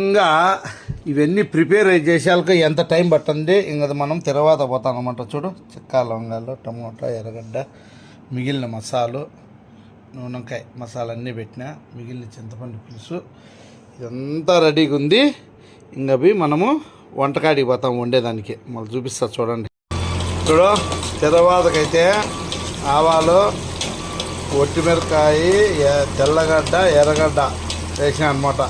ఇంకా ఇవన్నీ ప్రిపేర్ చేసాక ఎంత టైం పట్టింది ఇంకా మనం తర్వాత పోతాం అనమాట చూడు చెక్క లవంగాలు టమోటా ఎర్రగడ్డ మిగిలిన మసాలు నూనెకాయ మసాలా అన్నీ పెట్టిన మిగిలిన చింతపండు పులుసు ఇదంతా రెడీగా ఉంది. ఇంకా అవి మనము వంటకాడికి పోతాం వండేదానికి. మళ్ళీ చూపిస్తా చూడండి. చూడు తర్వాతకైతే ఆవాలు ఒట్టిమిరకాయ ఎ- తెల్లగడ్డ ఎర్రగడ్డ వేసిన అనమాట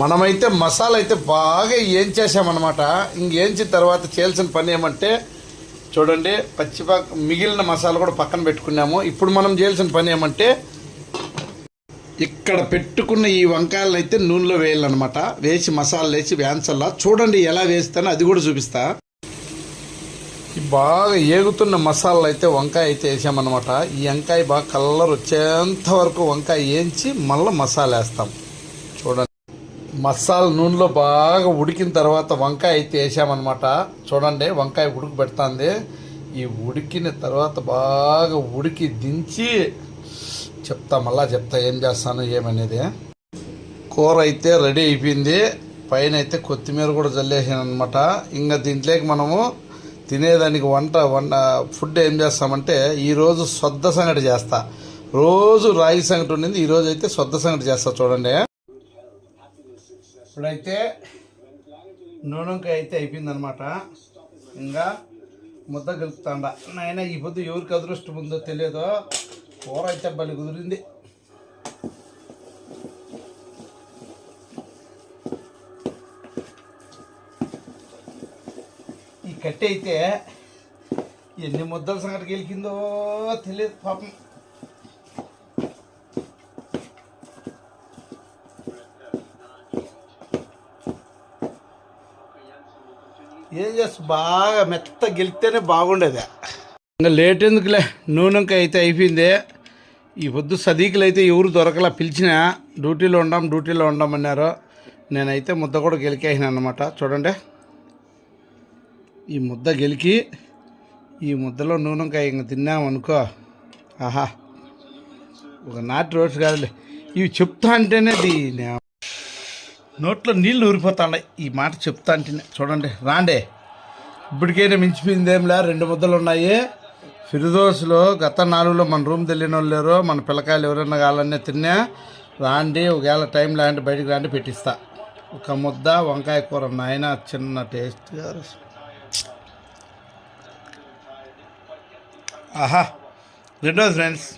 మనమైతే మసాలా అయితే బాగా ఏం చేసామన్నమాట ఇంకేంచిన తర్వాత చేయాల్సిన పని ఏమంటే చూడండి పచ్చిపా మిగిలిన మసాలా కూడా పక్కన పెట్టుకున్నాము. ఇప్పుడు మనం చేయాల్సిన పని ఏమంటే ఇక్కడ పెట్టుకున్న ఈ వంకాయలను అయితే నూనెలో వేయాలన్నమాట. వేసి మసాలా వేసి వేంచల్లా చూడండి ఎలా వేస్తానో అది కూడా చూపిస్తా. బాగా ఏగుతున్న మసాలాలు అయితే వంకాయ అయితే వేసామన్నమాట. ఈ వంకాయ బాగా కలర్ వచ్చేంత వరకు వంకాయ వేయించి మళ్ళీ మసాలా వేస్తాం. మసాలా నూనెలో బాగా ఉడికిన తర్వాత వంకాయ అయితే వేసామన్నమాట చూడండి వంకాయ ఉడుకు పెడుతుంది. ఈ ఉడికిన తర్వాత బాగా ఉడికి దించి చెప్తా మళ్ళా చెప్తా ఏం చేస్తాను ఏమనేది. కూర అయితే రెడీ అయిపోయింది. పైన అయితే కొత్తిమీర కూడా చల్లేసాను అనమాట ఇంకా దీంట్లోకి మనము తినేదానికి వంట వంట ఫుడ్ ఏం చేస్తామంటే ఈరోజు సొద్ద సంగటి చేస్తా. రోజు రాగి సంగటి ఉండింది ఈరోజు అయితే సొద్ద సంగటి చేస్తా చూడండి. ఇప్పుడైతే నూనెంకాయ అయితే అయిపోయిందనమాట ఇంకా ముద్ద కలుపుతాండ. నాయన ఈ పొద్దు ఎవరికి అదృష్టం ఉందో తెలియదో కూర అయితే బలి కుదిరింది. ఈ కట్టె అయితే ఎన్ని ముద్దల సంగటికి గెలికిందో తెలియదు పాపం. ఏం చేస్తా? బాగా మెత్త గెలిస్తేనే బాగుండేది. ఇంకా లేట్ ఎందుకులే? నూనెంక అయితే అయిపోయింది. ఈ పొద్దు సదీకులు అయితే ఎవరు దొరకలా. పిలిచిన డ్యూటీలో ఉండాం డ్యూటీలో ఉండమన్నారు నేనైతే ముద్ద కూడా గెలికేసాను అనమాట చూడండి. ఈ ముద్ద గెలికి ఈ ముద్దలో నూనెంకాయ ఇంక తిన్నామనుకో ఆహా. ఒక నాటి రోడ్స్ కాదులే. ఇవి చెప్తా అంటేనే దీని నోట్లో నీళ్ళు ఊరిపోతాయి ఈ మాట చెప్తా అంటేనే చూడండి రాండే. ఇప్పటికైనా మించిపోయిందేంలే? రెండు ముద్దలు ఉన్నాయి ఫిరిదోస్లో గత నాలుగులో మన రూమ్ తెలియని వాళ్ళు లేరు మన పిల్లకాయలు ఎవరైనా కావాలనే తిన్నా రాండి ఒకవేళ టైం లాంటి బయటికి రాండి పెట్టిస్తా. ఒక ముద్ద వంకాయ కూర నాయన చిన్న టేస్ట్ ఆహా. రెండోది ఫ్రెండ్స్.